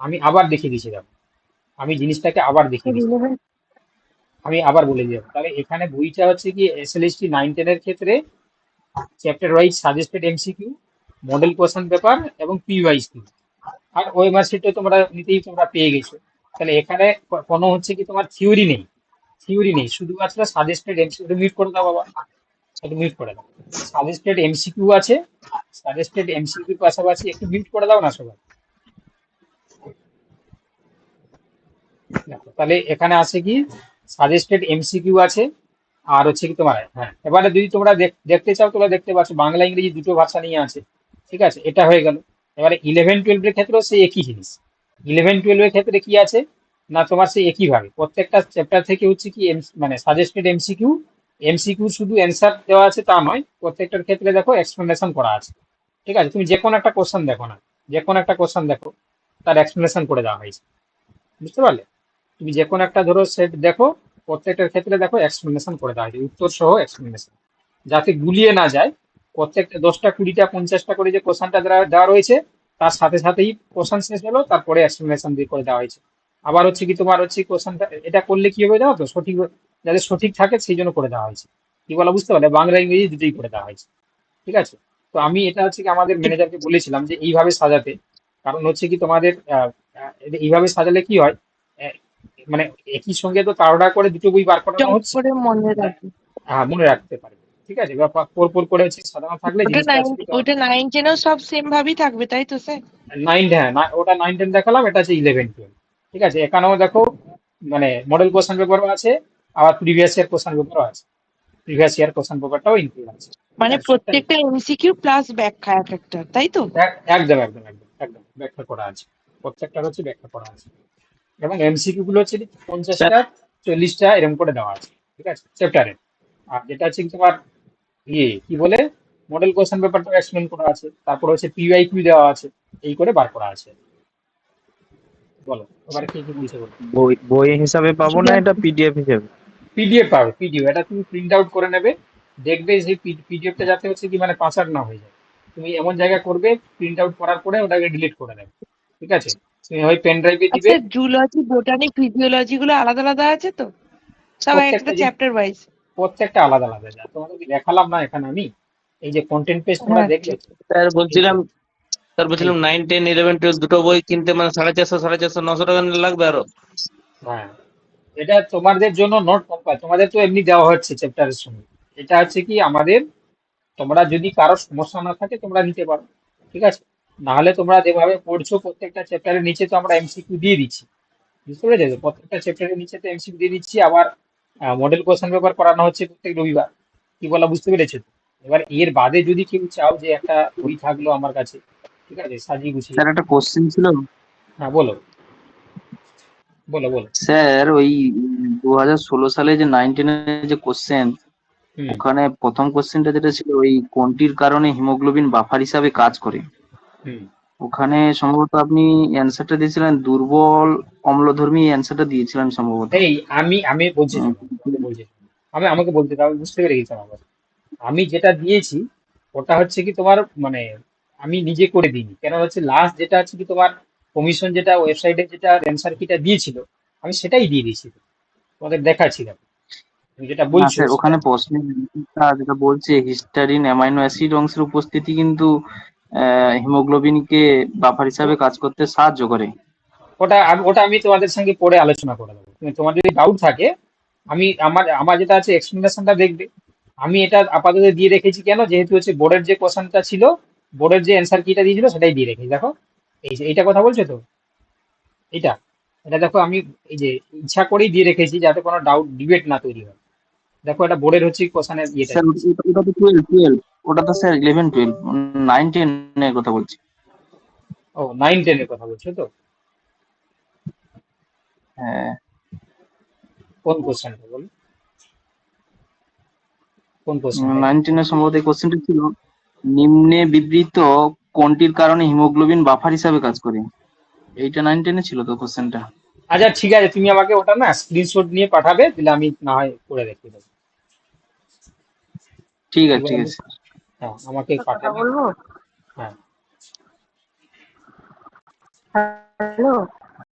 আমি আবার দেখিয়ে দিচ্ছি দেখো। আমি জিনিসটাকে আবার দেখিয়ে ইলেভেন আমি আবার বলে দিলাম। তাহলে এখানে বইটা হচ্ছে কি S L S T nine টেনের ক্ষেত্রে chapter wise suggested MCQ model question paper এবং পি ওয়াইজ কিউ আর ওই মার্কশিটটা তোমরা নিতেই তোমরা পেয়ে গেছো। তাহলে এখানে কোনো হচ্ছে কি তোমার থিওরি নেই। থিওরি নেই। শুধু শুধুমাত্র সাজেস্টেড এমসিকিউ মিউট করে দাও বাবা। একটু মিউট করে দাও। সাজেস্টেড এমসিকিউ আছে। সাজেস্টেড এমসিকিউ পাশাপাশি একটু মিউট করে দাও না সবাই। তাহলে এখানে আছে কি? সাজেস্টেড এমসিকিউ আছে, আর হচ্ছে কি তোমার হ্যাঁ এবারে যদি তোমরা দেখতে চাও, তোমরা দেখতে পাচ্ছ, বাংলা, ইংরেজি দুটো ভাষা নিয়ে আছে, ঠিক আছে, এটা হয়ে গেল। এবারে ইলেভেন টুয়েলভের ক্ষেত্রেও সেই একই জিনিস। ইলেভেন টুয়েলভের ক্ষেত্রে কি আছে? না, তোমার সেই একই ভাবে। প্রত্যেকটা চ্যাপ্টার থেকে হচ্ছে কি মানে সাজেস্টেড এমসিকিউ এমসিকিউ শুধু অ্যান্সার দেওয়া আছে তা নয়, প্রত্যেকটার ক্ষেত্রে দেখো এক্সপ্লেনেশন করা আছে। ঠিক আছে, তুমি যে কোনো একটা কোশ্চেন দেখো না যে কোনো একটা কোশ্চেন দেখো, তার এক্সপ্লেনেশন করে দেওয়া হয়েছে। বুঝতে পারলে? তুমি যে কোনো একটা ধরো সেট দেখো, প্রত্যেকটার ক্ষেত্রে দেখো এক্সপ্লেনেশন করে দেওয়া হয়েছে, উত্তর সহ এক্সপ্লেনেশন যাতে গুলিয়ে না যায়, প্রত্যেকটা দশটা, কুড়িটা, পঞ্চাশটা করে যে কোশ্চেনটা দেওয়া দেওয়া রয়েছে, তার সাথে সাথেই কোশ্চেন শেষ হলো, তারপরে এক্সপ্লেনেশন দিয়ে করে দেওয়া হয়েছে। আবার হচ্ছে কি তোমার হচ্ছে কোশ্চেনটা এটা করলে কি হবে জানো তো? সঠিক, যাতে সঠিক থাকে সেই জন্য করে দেওয়া হয়েছে। কি বলা, বুঝতে পারলে? বাংলা, ইংরেজি দুটোই করে দেওয়া হয়েছে। ঠিক আছে? তো আমি এটা হচ্ছে কি আমাদের ম্যানেজারকে বলেছিলাম যে, এইভাবে সাজাতে। কারণ হচ্ছে কি তোমাদের এইভাবে সাজালে কি হয়? মানে একই সঙ্গে তো তাড়াহুড়া করে দুটো বই বার চট হচ্ছে। করে মনে রাখবে। হ্যাঁ মনে রাখতে পারবে ঠিক আছে? এবার পর পর করে হচ্ছে সাজানো থাকলে ওটা নাইন টেনেও সব সেম ভাবেই থাকবে তাই তো স্যার নাইন হ্যাঁ ওটা নাইন টেন দেখালাম এটা হচ্ছে ইলেভেন টুয়েলভ ঠিক আছে? এখানেও দেখো মানে মডেল কোশ্চেন পেপারও আছে আবার প্রিভিয়াস ইয়ার কোশ্চেন পেপারও আছে। প্রিভিয়াস ইয়ার কোশ্চেন পেপারটাও ইনক্লুড আছে। মানে আছে? প্রত্যেকটা এমসিকিউ প্লাস ব্যাখ্যা এক একটা তাই তো? এক- একদম একদম একদম একদম। ব্যাখ্যা করা আছে। প্রত্যেকটা হচ্ছে ব্যাখ্যা করা আছে। এবং এমসিকিউ গুলো হচ্ছে পঞ্চাশটা চল্লিশটা এরকম করে দেওয়া আছে ঠিক আছে? চ্যাপ্টারে আর যেটা হচ্ছে কি তোমার ইয়ে কি বলে? মডেল কোশ্চেন পেপারটা এক্সপ্লেন করা আছে তারপর হচ্ছে পিওয়াই কিউ দেওয়া আছে এই করে বার করা আছে। বলো এবার কি কি বলছে বলো? বই বই হিসাবে পাবো না এটা পিডিএফ হিসাবে? পিডিএফ পাবে পিডিএফ এটা তুমি প্রিন্ট আউট করে নেবে দেখবে যে পিডিএফটা যাতে হচ্ছে কি মানে পাঁচার না হয়ে যায়। তুমি এমন জায়গায় করবে প্রিন্ট আউট করার পরে ওটাকে ডিলিট করে নেবে ঠিক আছে? ওই পেন ড্রাইভে দিবে। আচ্ছা জুলজি বোটানিক ফিজিওলজি গুলো আলাদা আলাদা আছে তো? সব একটা চ্যাপ্টার ওয়াইজ প্রত্যেকটা আলাদা আলাদা। যা তোমাকে দেখালাম না এখানে আমি। এই যে কন্টেন্ট পেজ তোমরা হ্যাঁ, দেখলে। স্যার বলছিলাম স্যার বলছিলাম নাইন টেন ইলেভেন টুয়েলভ দুটো বই কিনতে মানে সাড়ে চারশো সাড়ে চারশো নশো টাকা লাগবে আরও? হ্যাঁ। এটা তোমাদের জন্য নোট কম্পাইল তোমাদের তো এমনি দেওয়া হচ্ছে চ্যাপ্টারের সঙ্গে। এটা হচ্ছে কি আমাদের তোমরা যদি কারও সমস্যা না থাকে তোমরা নিতে পারো। ঠিক আছে? নাহলে তোমরা যেভাবে পড়ছো প্রত্যেকটা চ্যাপ্টারের নিচে তো আমরা এমসিকিউ দিয়ে দিচ্ছি। বুঝতে পেরেছ? প্রত্যেকটা চ্যাপ্টারের নিচে তো এমসিকিউ দিয়ে দিচ্ছি। আবার মডেল কোশ্চেন পেপার করানো হচ্ছে প্রত্যেক রবিবার। কি বলা বুঝতে পেরেছ? তো? এবার এর বাদে যদি কেউ চাও যে একটা বই থাকল আমার কাছে ঠিক আছে? সাজিয়ে গুছিয়ে। স্যার একটা কোশ্চেন ছিল। হ্যাঁ বলো। বলো বলো। স্যার ওই দু হাজার ষোলো সালে যে নাইন টেনের যে কোশ্চেন ওখানে প্রথম কোশ্চেনটা যেটা ছিল ওই কোনটির কারণে হিমোগ্লোবিন বাফার হিসাবে কাজ করে? ওখানে সম্ভবত আপনি অ্যান্সারটা দিয়েছিলেন দুর্বল অম্লধর্মী অ্যান্সারটা দিয়েছিলেন সম্ভবত। এই আমি আমি বলছি বলছি আমি আমাকে বলতে দাও বুঝতে পেরে গেছি আমার আমি যেটা দিয়েছি ওটা হচ্ছে কি তোমার মানে আমি নিজে করে দিইনি। কেন হচ্ছে লাস্ট যেটা আছে কি তোমার কমিশন যেটা ওয়েবসাইটে যেটা অ্যান্সার কিটা দিয়েছিল আমি সেটাই দিয়ে দিয়েছি। তোমাদের দেখাচ্ছিলাম যেটা বলছো ওখানে answer-টা যেটা বলছে হিস্টারিন অ্যামাইনো অ্যাসিড অংশের উপস্থিতি কিন্তু হিমোগ্লোবিনকে বাফার হিসাবে কাজ করতে সাহায্য করে। ওটা ওটা আমি তোমাদের সঙ্গে পরে আলোচনা করে দেবো। তুমি তোমার যদি ডাউট থাকে আমি আমার আমার যেটা আছে এক্সপ্লেনেশনটা দেখবে। আমি এটা আপাতত দিয়ে রেখেছি কেন? যেহেতু হচ্ছে বোর্ডের যে কোশ্চেনটা ছিল বোর্ডের যে অ্যান্সার কিটা দিয়েছিল সেটাই দিয়ে রেখেছি। দেখো এই যে এইটা কথা বলছো তো? এইটা। এটা দেখো আমি এই যে ইচ্ছা করেই দিয়ে রেখেছি যাতে কোনো ডাউট ডিবেট না তৈরি হয়। দেখো এটা বোর্ডের হচ্ছে কোশ্চেনের ইয়েটা। ওটা- তো sir eleven twelve nine ten এর কথা বলছি। ও নাইন টেন এর কথা বলছো তো? হ্যাঁ। কোন কোশ্চেনটা বল? কোন কোশ্চেন নাইন টেনের সম্ভবত এই কোশ্চেনটা ছিল নিম্নে বিবৃত কোনটির কারণে হিমোগ্লোবিন বাফার হিসাবে কাজ করে? এইটা নাইন টেনে ছিল তো কোশ্চেনটা আচ্ছা ঠিক আছে তুমি আমাকে ওটা না স্ক্রিনশট নিয়ে পাঠাবে তাহলে আমি না হয় করে রেখে দেবো। ঠিক আছে ঠিক আছে। হ্যাঁ আমাকে পাঠাবে বলব? হ্যাঁ। হ্যালো?